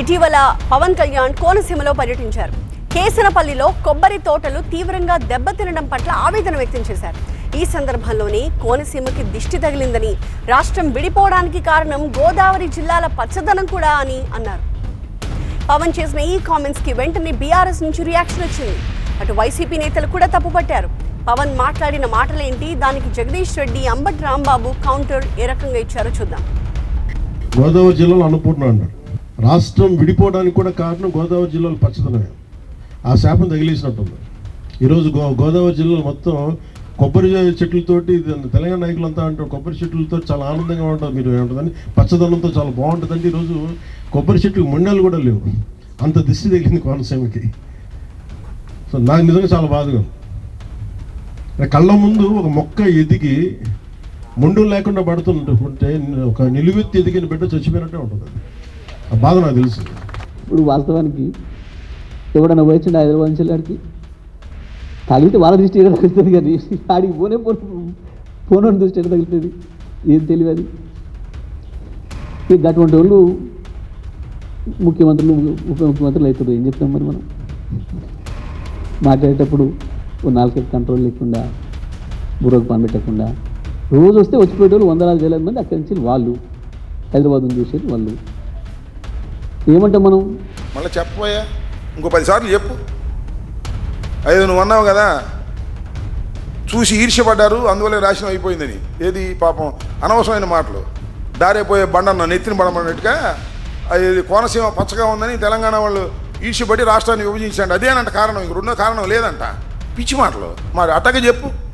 ఇటీవల పవన్ కళ్యాణ్ కోనసీమలో పర్యటించారు. కేసనపల్లిలో కొబ్బరి తోటలు తీవ్రంగా దెబ్బతినడం పట్ల ఆవేదన వ్యక్తం చేశారు. ఈ సందర్భంలోనే కోనసీమకి దిష్టి తగిలిందని రాష్ట్రం విడిపోవడానికి కారణం గోదావరి జిల్లాల పచ్చదనం కూడా అని అన్నారు. పవన్ చేసిన ఈ కామెంట్స్కి వెంటనే బీఆర్ఎస్ నుంచి రియాక్షన్ వచ్చింది. అటు వైసీపీ నేతలు కూడా తప్పుపట్టారు. పవన్ మాట్లాడిన మాటలేంటి? దానికి జగదీష్ రెడ్డి అంబటి రాంబాబు కౌంటర్ ఏ రకంగా ఇచ్చారో చూద్దాం. గోదావరి జిల్లాలో అనుపూర్ణ అన్నారు రాష్ట్రం విడిపోవడానికి కూడా కారణం గోదావరి జిల్లాలో పచ్చదనమే. ఆ శాపం తగిలేసినట్టుంది. ఈరోజు గో గోదావరి జిల్లాలో మొత్తం కొబ్బరి చెట్లతోటి ఇది తెలంగాణ నాయకులంతా అంటారు కొబ్బరి చెట్లతో చాలా ఆనందంగా ఉంటుంది మీరు ఏమంటుందని పచ్చదనంతో చాలా బాగుంటుందంటే ఈరోజు కొబ్బరి చెట్లు మొండాలు కూడా లేవు. అంత దిష్టి తగిలింది కోనసీమకి. సో నాకు నిజంగా చాలా బాధగా కళ్ళ ముందు ఒక మొక్క ఎదిగి ముండు లేకుండా పడుతుంటే ఒక నిలువెత్తి ఎదిగిన బిడ్డ చచ్చిపోయినట్టే ఉంటుంది. ఆ బాధ నాకు తెలుసు. ఇప్పుడు వాస్తవానికి ఎవడన్నా పోయించండి హైదరాబాద్ నుంచి వెళ్ళాడికి తగిలితే వాళ్ళ దృష్టి ఎక్కడ తగులుతుంది కానీ ఆడికి పోనే పోను పోనోని దృష్టి ఎక్కడ తగులుతుంది? ఏం తెలియదు. ఇక అటువంటి వాళ్ళు ముఖ్యమంత్రులు ఉప ముఖ్యమంత్రులు అవుతారు ఏం చెప్తాం మరి మనం? మాట్లాడేటప్పుడు ఓ నాలుగు కంట్రోల్ లేకుండా బుర్రకు పని పెట్టకుండా రోజు వస్తే వచ్చిపోయేటోళ్ళు వందలాది వేల మంది అక్కడి నుంచి వాళ్ళు హైదరాబాద్ చూసేది వాళ్ళు. ఏమంటాం మనం? మళ్ళీ చెప్పబోయా? ఇంకో పదిసార్లు చెప్పు. అయ్యో నువ్వు అన్నావు కదా చూసి ఈర్ష్యపడ్డారు అందువల్ల రాశనం అయిపోయిందని. ఏది పాపం? అనవసరమైన మాటలు. దారైపోయే బండన్న నెత్తిన పడమన్నట్టుగా అది కోనసీమ పచ్చగా ఉందని తెలంగాణ వాళ్ళు ఈర్ష్యపడి రాష్ట్రాన్ని విభజించండి అదేనంట కారణం ఇంక రెండో కారణం లేదంట. పిచ్చి మాటలు. మరి అట్టగా చెప్పు.